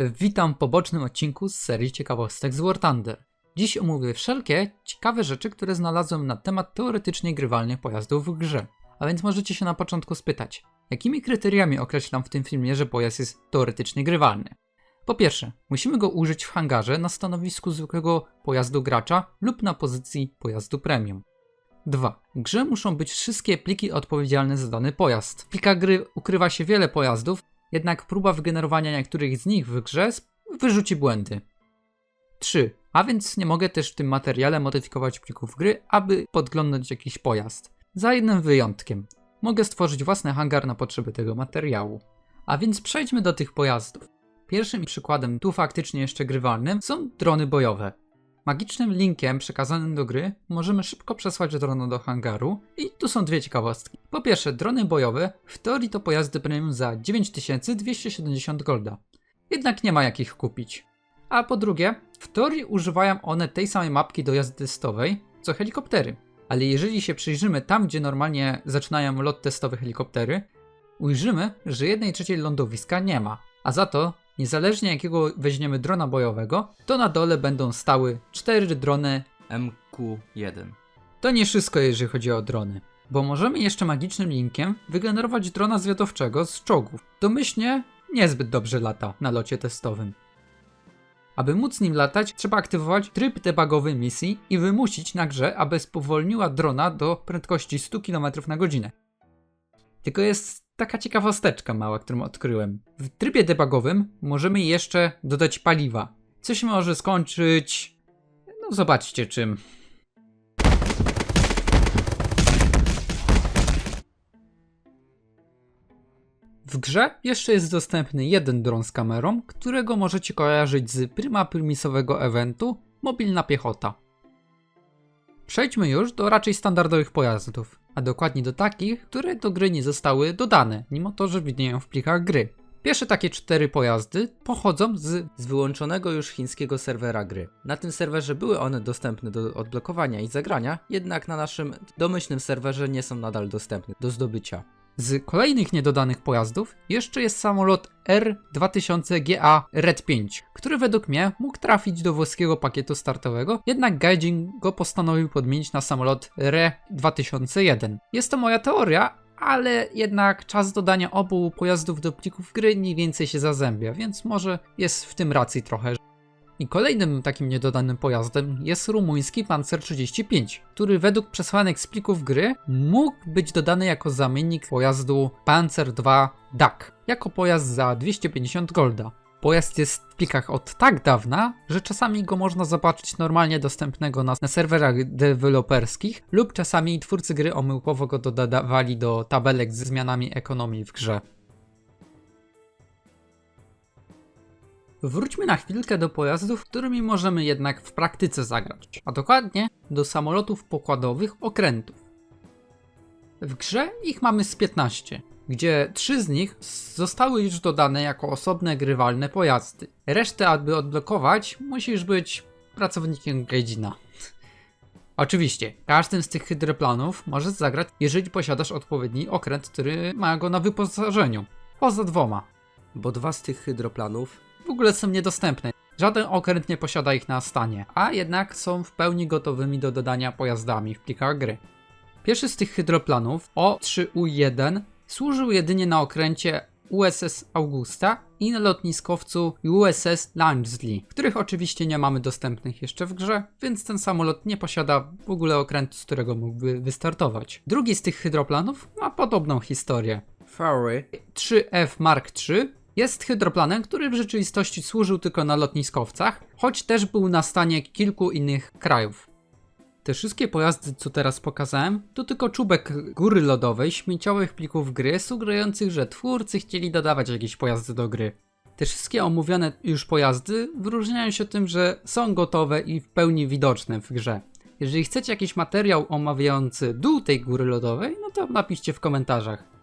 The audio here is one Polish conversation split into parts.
Witam w pobocznym odcinku z serii ciekawostek z War Thunder. Dziś omówię wszelkie ciekawe rzeczy, które znalazłem na temat teoretycznie grywalnych pojazdów w grze. A więc możecie się na początku spytać, jakimi kryteriami określam w tym filmie, że pojazd jest teoretycznie grywalny? Po pierwsze, musimy go użyć w hangarze na stanowisku zwykłego pojazdu gracza lub na pozycji pojazdu premium. 2. W grze muszą być wszystkie pliki odpowiedzialne za dany pojazd. W plikach gry ukrywa się wiele pojazdów, jednak próba wygenerowania niektórych z nich w grze wyrzuci błędy. 3. A więc nie mogę też w tym materiale modyfikować plików gry, aby podglądać jakiś pojazd. Za jednym wyjątkiem. Mogę stworzyć własny hangar na potrzeby tego materiału. A więc przejdźmy do tych pojazdów. Pierwszym przykładem, tu faktycznie jeszcze grywalnym, są drony bojowe. Magicznym linkiem przekazanym do gry możemy szybko przesłać drona do hangaru i tu są dwie ciekawostki. Po pierwsze, drony bojowe w teorii to pojazdy premium za 9270 golda. Jednak nie ma jak ich kupić. A po drugie, w teorii używają one tej samej mapki do jazdy testowej co helikoptery. Ale jeżeli się przyjrzymy tam, gdzie normalnie zaczynają lot testowy helikoptery, ujrzymy, że jednej trzeciej lądowiska nie ma. A za to, niezależnie jakiego weźmiemy drona bojowego, to na dole będą stały cztery drony. MQ1. To nie wszystko, jeżeli chodzi o drony. Bo możemy jeszcze magicznym linkiem wygenerować drona zwiadowczego z czołgów. Domyślnie niezbyt dobrze lata na locie testowym. Aby móc nim latać, trzeba aktywować tryb debugowy misji i wymusić na grze, aby spowolniła drona do prędkości 100 km na godzinę. Tylko jest taka ciekawosteczka mała, którą odkryłem. W trybie debugowym możemy jeszcze dodać paliwa. Co się może skończyć. No, zobaczcie czym. W grze jeszcze jest dostępny jeden dron z kamerą, którego możecie kojarzyć z prima prymisowego eventu Mobilna Piechota. Przejdźmy już do raczej standardowych pojazdów, a dokładnie do takich, które do gry nie zostały dodane, mimo to, że widnieją w plikach gry. Pierwsze takie cztery pojazdy pochodzą z Z wyłączonego już chińskiego serwera gry. Na tym serwerze były one dostępne do odblokowania i zagrania, jednak na naszym domyślnym serwerze nie są nadal dostępne do zdobycia. Z kolejnych niedodanych pojazdów jeszcze jest samolot R2000GA Red 5, który według mnie mógł trafić do włoskiego pakietu startowego, jednak Gaijin go postanowił podmienić na samolot RE2001. Jest to moja teoria, ale jednak czas dodania obu pojazdów do plików gry mniej więcej się zazębia, więc może jest w tym racji trochę. I kolejnym takim niedodanym pojazdem jest rumuński Panzer 35, który według przesłanek z plików gry mógł być dodany jako zamiennik pojazdu Panzer II DAK, jako pojazd za 250 golda. Pojazd jest w plikach od tak dawna, że czasami go można zobaczyć normalnie dostępnego na, na serwerach deweloperskich, lub czasami twórcy gry omyłkowo go dodawali do tabelek ze zmianami ekonomii w grze. Wróćmy na chwilkę do pojazdów, którymi możemy jednak w praktyce zagrać, a dokładnie do samolotów pokładowych okrętów. W grze ich mamy z 15, gdzie 3 z nich zostały już dodane jako osobne grywalne pojazdy. Resztę, aby odblokować, musisz być pracownikiem Gaijina. Oczywiście, każdym z tych hydroplanów możesz zagrać, jeżeli posiadasz odpowiedni okręt, który ma go na wyposażeniu. Poza dwoma. Bo dwa z tych hydroplanów ogóle są niedostępne. Żaden okręt nie posiada ich na stanie, a jednak są w pełni gotowymi do dodania pojazdami w plikach gry. Pierwszy z tych hydroplanów, O3U1, służył jedynie na okręcie USS Augusta i na lotniskowcu USS Langley, których oczywiście nie mamy dostępnych jeszcze w grze, więc ten samolot nie posiada w ogóle okrętu, z którego mógłby wystartować. Drugi z tych hydroplanów ma podobną historię. Fury 3F Mark III jest hydroplanem, który w rzeczywistości służył tylko na lotniskowcach, choć też był na stanie kilku innych krajów. Te wszystkie pojazdy, co teraz pokazałem, to tylko czubek góry lodowej śmieciowych plików gry, sugerujących, że twórcy chcieli dodawać jakieś pojazdy do gry. Te wszystkie omówione już pojazdy wyróżniają się tym, że są gotowe i w pełni widoczne w grze. Jeżeli chcecie jakiś materiał omawiający dół tej góry lodowej, no to napiszcie w komentarzach.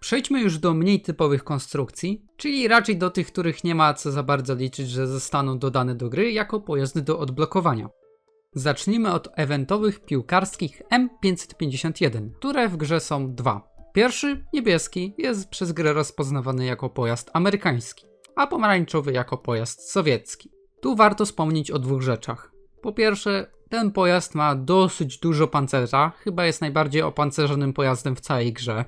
Przejdźmy już do mniej typowych konstrukcji, czyli raczej do tych, których nie ma co za bardzo liczyć, że zostaną dodane do gry jako pojazdy do odblokowania. Zacznijmy od eventowych piłkarskich M551, które w grze są dwa. Pierwszy, niebieski, jest przez grę rozpoznawany jako pojazd amerykański. a pomarańczowy jako pojazd sowiecki. Tu warto wspomnieć o dwóch rzeczach. Po pierwsze, ten pojazd ma dosyć dużo pancerza, chyba jest najbardziej opancerzonym pojazdem w całej grze.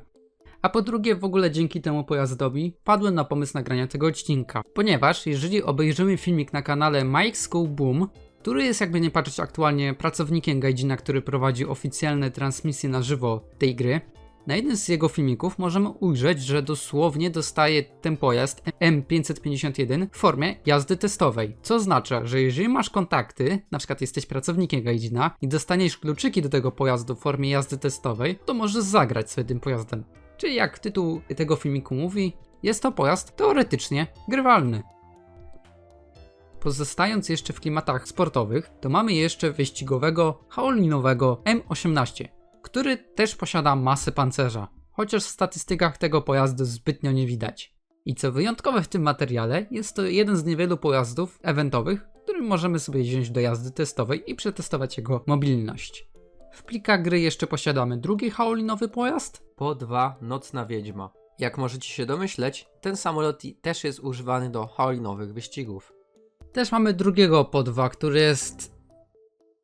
A po drugie, w ogóle dzięki temu pojazdowi padłem na pomysł nagrania tego odcinka, ponieważ jeżeli obejrzymy filmik na kanale Mike School Boom, który jest jakby nie patrzeć aktualnie pracownikiem Gaijina, który prowadzi oficjalne transmisje na żywo tej gry, na jednym z jego filmików możemy ujrzeć, że dosłownie dostaje ten pojazd M551 w formie jazdy testowej. Co oznacza, że jeżeli masz kontakty, na przykład jesteś pracownikiem Gaijina i dostaniesz kluczyki do tego pojazdu w formie jazdy testowej, to możesz zagrać sobie tym pojazdem. Czyli jak tytuł tego filmiku mówi, jest to pojazd teoretycznie grywalny. Pozostając jeszcze w klimatach sportowych, to mamy jeszcze wyścigowego haolinowego M18, który też posiada masę pancerza, chociaż w statystykach tego pojazdu zbytnio nie widać. I co wyjątkowe w tym materiale, jest to jeden z niewielu pojazdów eventowych, który możemy sobie wziąć do jazdy testowej i przetestować jego mobilność. W plikach gry jeszcze posiadamy drugi haolinowy pojazd, Po 2 Nocna Wiedźma. Jak możecie się domyśleć, ten samolot też jest używany do halinowych wyścigów. Też mamy drugiego podwa, który jest.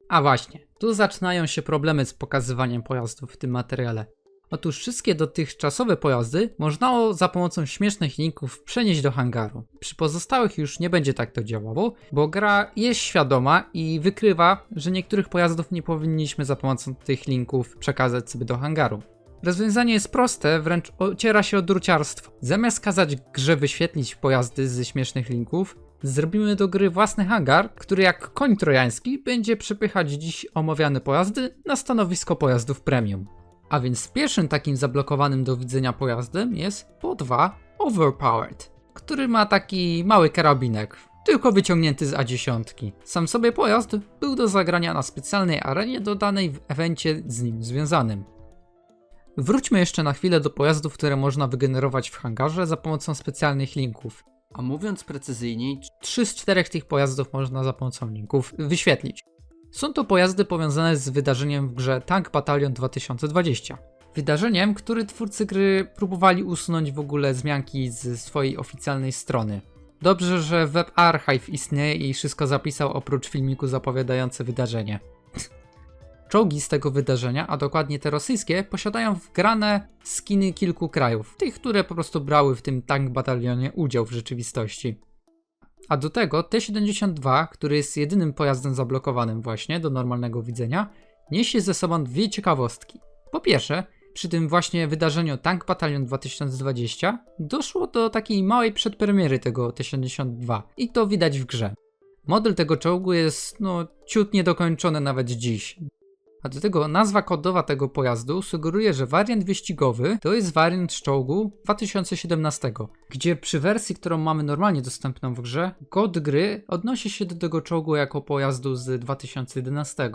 A właśnie, tu zaczynają się problemy z pokazywaniem pojazdów w tym materiale. Otóż wszystkie dotychczasowe pojazdy można za pomocą śmiesznych linków przenieść do hangaru. Przy pozostałych już nie będzie tak to działało, bo gra jest świadoma i wykrywa, że niektórych pojazdów nie powinniśmy za pomocą tych linków przekazać sobie do hangaru. Rozwiązanie jest proste, wręcz ociera się o druciarstwo. Zamiast kazać grze wyświetlić pojazdy ze śmiesznych linków, zrobimy do gry własny hangar, który jak koń trojański będzie przepychać dziś omawiane pojazdy na stanowisko pojazdów premium. A więc pierwszym takim zablokowanym do widzenia pojazdem jest po 2 Overpowered, który ma taki mały karabinek, tylko wyciągnięty z A10. Sam sobie pojazd był do zagrania na specjalnej arenie dodanej w evencie z nim związanym. Wróćmy jeszcze na chwilę do pojazdów, które można wygenerować w hangarze za pomocą specjalnych linków. A mówiąc precyzyjniej, Trzy z czterech tych pojazdów można za pomocą linków wyświetlić. Są to pojazdy powiązane z wydarzeniem w grze Tank Battalion 2020. Wydarzeniem, który twórcy gry próbowali usunąć w ogóle zmianki z swojej oficjalnej strony. Dobrze, że Web Archive istnieje i wszystko zapisał oprócz filmiku zapowiadające wydarzenie. Czołgi z tego wydarzenia, a dokładnie te rosyjskie, posiadają wgrane skiny kilku krajów, tych, które po prostu brały w tym tank batalionie udział w rzeczywistości. A do tego T-72, który jest jedynym pojazdem zablokowanym właśnie do normalnego widzenia, niesie ze sobą dwie ciekawostki. Po pierwsze, przy tym właśnie wydarzeniu Tank Battalion 2020 doszło do takiej małej przedpremiery tego T-72 i to widać w grze. Model tego czołgu jest no ciut niedokończony nawet dziś. A do tego nazwa kodowa tego pojazdu sugeruje, że wariant wyścigowy to jest wariant z czołgu 2017, gdzie przy wersji, którą mamy normalnie dostępną w grze, kod gry odnosi się do tego czołgu jako pojazdu z 2011.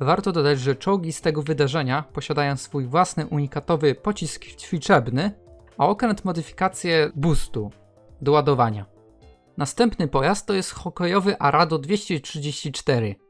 Warto dodać, że czołgi z tego wydarzenia posiadają swój własny unikatowy pocisk ćwiczebny, a okręt modyfikację boostu do ładowania. Następny pojazd to jest hokejowy Arado 234.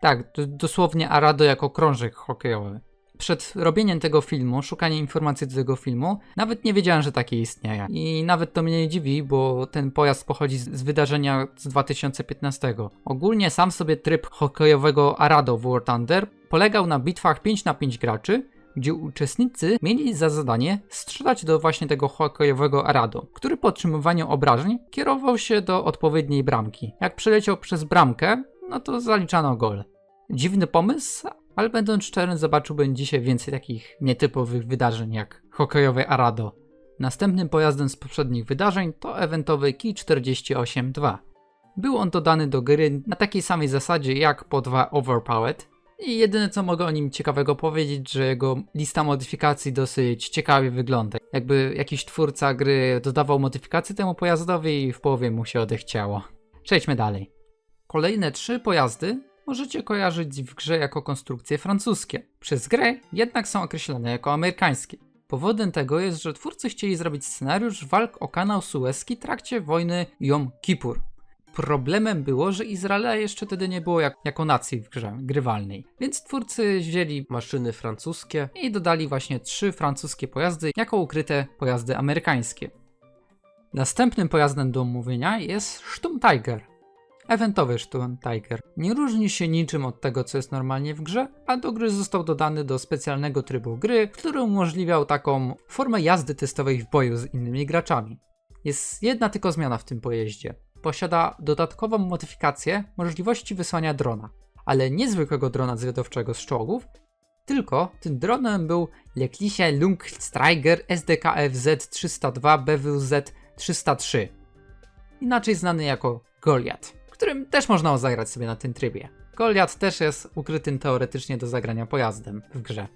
Tak, dosłownie Arado jako krążek hokejowy. Przed robieniem tego filmu, szukaniem informacji do tego filmu, nawet nie wiedziałem, że takie istnieje. I nawet to mnie nie dziwi, bo ten pojazd pochodzi z wydarzenia z 2015. Ogólnie sam sobie tryb hokejowego Arado w War Thunder polegał na bitwach 5 na 5 graczy, gdzie uczestnicy mieli za zadanie strzelać do właśnie tego hokejowego Arado, który po otrzymywaniu obrażeń kierował się do odpowiedniej bramki. Jak przeleciał przez bramkę, no to zaliczano gol. Dziwny pomysł, ale będąc szczerym, zobaczyłbym dzisiaj więcej takich nietypowych wydarzeń jak hokejowe Arado. Następnym pojazdem z poprzednich wydarzeń to eventowy Ki 48-2. Był on dodany do gry na takiej samej zasadzie jak po 2 Overpowered, i jedyne co mogę o nim ciekawego powiedzieć, że jego lista modyfikacji dosyć ciekawie wygląda. Jakby jakiś twórca gry dodawał modyfikacje temu pojazdowi i w połowie mu się odechciało. Przejdźmy dalej. Kolejne trzy pojazdy możecie kojarzyć w grze jako konstrukcje francuskie. Przez grę jednak są określane jako amerykańskie. Powodem tego jest, że twórcy chcieli zrobić scenariusz walk o kanał Suezki w trakcie wojny Jom Kippur. Problemem było, że Izraela jeszcze wtedy nie było jak, jako nacji w grze grywalnej, więc twórcy wzięli maszyny francuskie, i dodali właśnie trzy francuskie pojazdy jako ukryte pojazdy amerykańskie. Następnym pojazdem do omówienia jest Sturm Tiger. Eventowy Sturm Tiger. Nie różni się niczym od tego, co jest normalnie w grze, a do gry został dodany do specjalnego trybu gry, który umożliwiał taką formę jazdy testowej w boju z innymi graczami. Jest jedna tylko zmiana w tym pojeździe. Posiada dodatkową modyfikację możliwości wysłania drona, ale nie zwykłego drona zwiadowczego z czołgów, tylko tym dronem był Leklisie Lungstreiger SDKFZ 302 BWZ 303, inaczej znany jako Goliath, którym też można zagrać sobie na tym trybie. Goliath też jest ukrytym teoretycznie do zagrania pojazdem w grze.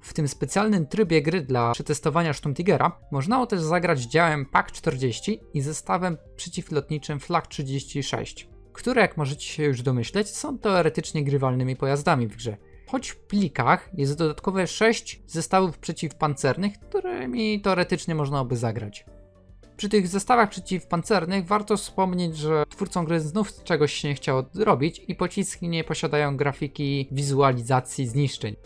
W tym specjalnym trybie gry dla przetestowania Sturmtigera można też zagrać działem PAK-40 i zestawem przeciwlotniczym Flak 36, które jak możecie się już domyśleć są teoretycznie grywalnymi pojazdami w grze. Choć w plikach jest dodatkowe 6 zestawów przeciwpancernych, którymi teoretycznie można by zagrać. Przy tych zestawach przeciwpancernych warto wspomnieć, że twórcom gry znów czegoś się nie chciało robić i pociski nie posiadają grafiki wizualizacji zniszczeń.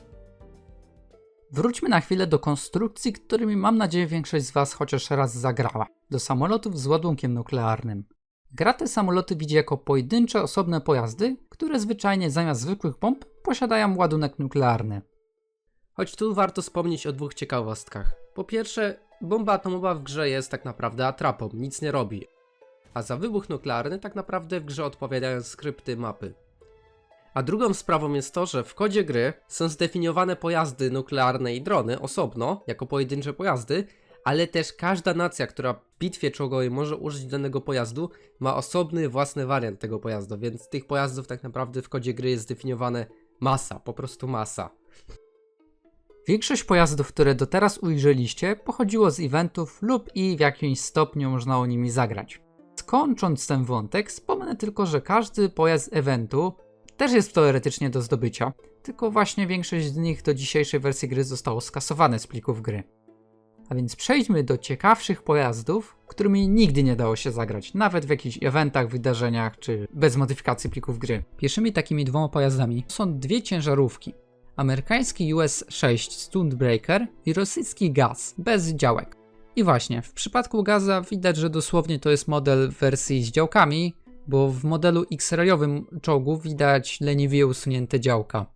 Wróćmy na chwilę do konstrukcji, którymi mam nadzieję większość z Was chociaż raz zagrała. Do samolotów z ładunkiem nuklearnym. Gra te samoloty widzi jako pojedyncze, osobne pojazdy, które zwyczajnie zamiast zwykłych bomb posiadają ładunek nuklearny. Choć tu warto wspomnieć o dwóch ciekawostkach. Po pierwsze, bomba atomowa w grze jest tak naprawdę atrapą, nic nie robi. A za wybuch nuklearny tak naprawdę w grze odpowiadają skrypty mapy. A drugą sprawą jest to, że w kodzie gry są zdefiniowane pojazdy nuklearne i drony osobno, jako pojedyncze pojazdy, ale też każda nacja, która w bitwie czołgowej może użyć danego pojazdu, ma osobny własny wariant tego pojazdu, więc tych pojazdów tak naprawdę w kodzie gry jest zdefiniowane masa, po prostu masa. Większość pojazdów, które do teraz ujrzeliście, pochodziło z eventów lub i w jakimś stopniu można o nimi zagrać. Skończąc ten wątek, wspomnę tylko, że każdy pojazd eventu też jest teoretycznie do zdobycia, tylko właśnie większość z nich do dzisiejszej wersji gry zostało skasowane z plików gry. A więc przejdźmy do ciekawszych pojazdów, którymi nigdy nie dało się zagrać, nawet w jakichś eventach, wydarzeniach czy bez modyfikacji plików gry. Pierwszymi takimi dwoma pojazdami są dwie ciężarówki. Amerykański US-6 Stunebreaker i rosyjski Gaz bez działek. I właśnie, w przypadku Gaza widać, że dosłownie to jest model w wersji z działkami, bo w modelu X-rayowym czołgu widać leniwie usunięte działka.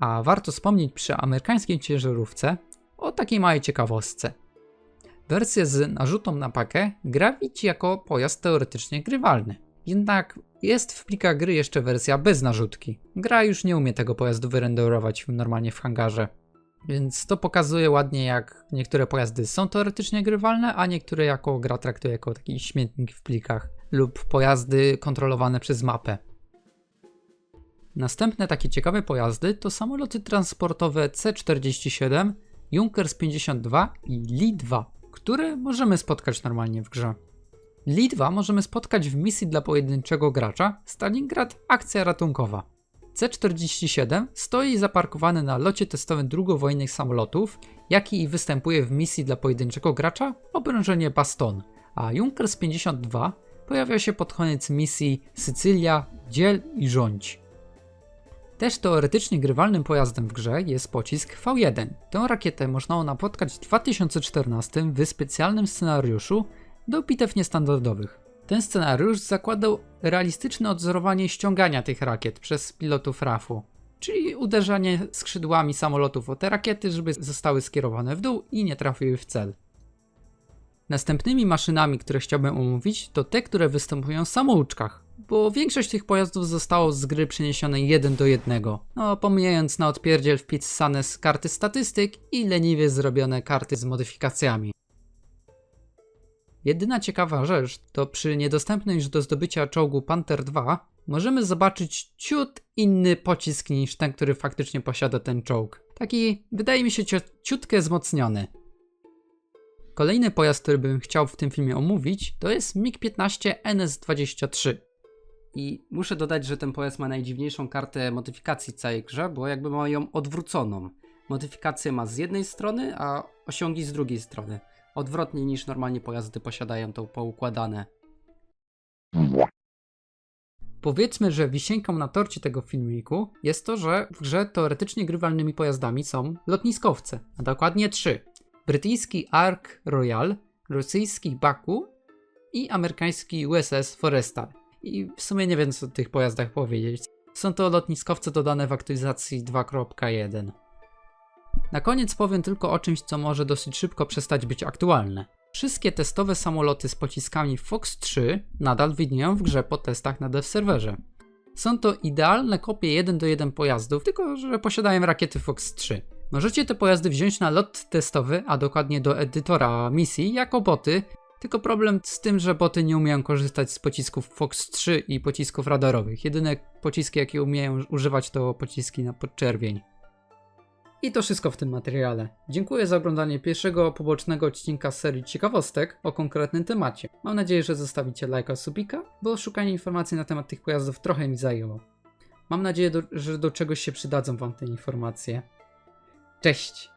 A warto wspomnieć przy amerykańskiej ciężarówce o takiej małej ciekawostce. Wersję z narzutą na pakę gra jako pojazd teoretycznie grywalny. Jednak jest w plikach gry jeszcze wersja bez narzutki. Gra już nie umie tego pojazdu wyrenderować normalnie w hangarze. Więc to pokazuje ładnie, jak niektóre pojazdy są teoretycznie grywalne, a niektóre jako gra traktuje jako taki śmietnik w plikach lub pojazdy kontrolowane przez mapę. Następne takie ciekawe pojazdy to samoloty transportowe C-47, Junkers 52 i Li-2, które możemy spotkać normalnie w grze. Li-2 możemy spotkać w misji dla pojedynczego gracza Stalingrad Akcja Ratunkowa. C-47 stoi zaparkowany na locie testowym drugowojennych samolotów, jaki i występuje w misji dla pojedynczego gracza Obrążenie Baston, a Junkers 52 pojawia się pod koniec misji Sycylia, Dziel i Rządź. Też teoretycznie grywalnym pojazdem w grze jest pocisk V1. Tę rakietę można napotkać w 2014 w specjalnym scenariuszu do bitew niestandardowych. Ten scenariusz zakładał realistyczne odzorowanie ściągania tych rakiet przez pilotów RAF-u, czyli uderzanie skrzydłami samolotów o te rakiety, żeby zostały skierowane w dół i nie trafiły w cel. Następnymi maszynami, które chciałbym omówić, to te, które występują w samouczkach, bo większość tych pojazdów zostało z gry przeniesione jeden do jednego, no pomijając na odpierdziel wpisane z karty statystyk i leniwie zrobione karty z modyfikacjami. Jedyna ciekawa rzecz to przy niedostępnym już do zdobycia czołgu Panther 2 możemy zobaczyć ciut inny pocisk niż ten, który faktycznie posiada ten czołg. Taki, wydaje mi się, ciutkę wzmocniony. Kolejny pojazd, który bym chciał w tym filmie omówić, to jest MiG-15 NS-23. I muszę dodać, że ten pojazd ma najdziwniejszą kartę modyfikacji w całej grze, bo jakby ma ją odwróconą. Modyfikację ma z jednej strony, a osiągi z drugiej strony. Odwrotnie niż normalnie pojazdy posiadają to poukładane. Powiedzmy, że wisienką na torcie tego filmiku jest to, że w grze teoretycznie grywalnymi pojazdami są lotniskowce, a dokładnie trzy. Brytyjski Ark Royal, rosyjski Baku i amerykański USS Forestal. I w sumie nie wiem co o tych pojazdach powiedzieć. Są to lotniskowce dodane w aktualizacji 2.1. Na koniec powiem tylko o czymś, co może dosyć szybko przestać być aktualne. Wszystkie testowe samoloty z pociskami Fox 3 nadal widnieją w grze po testach na dev serwerze. Są to idealne kopie 1 do 1 pojazdów, tylko że posiadają rakiety Fox 3. Możecie te pojazdy wziąć na lot testowy, a dokładnie do edytora misji, jako boty, tylko problem z tym, że boty nie umieją korzystać z pocisków Fox 3 i pocisków radarowych. Jedyne pociski, jakie umieją używać, to pociski na podczerwień. I to wszystko w tym materiale. Dziękuję za oglądanie pierwszego pobocznego odcinka serii ciekawostek o konkretnym temacie. Mam nadzieję, że zostawicie lajka subika, bo szukanie informacji na temat tych pojazdów trochę mi zajęło. Mam nadzieję, że do czegoś się przydadzą Wam te informacje. Cześć!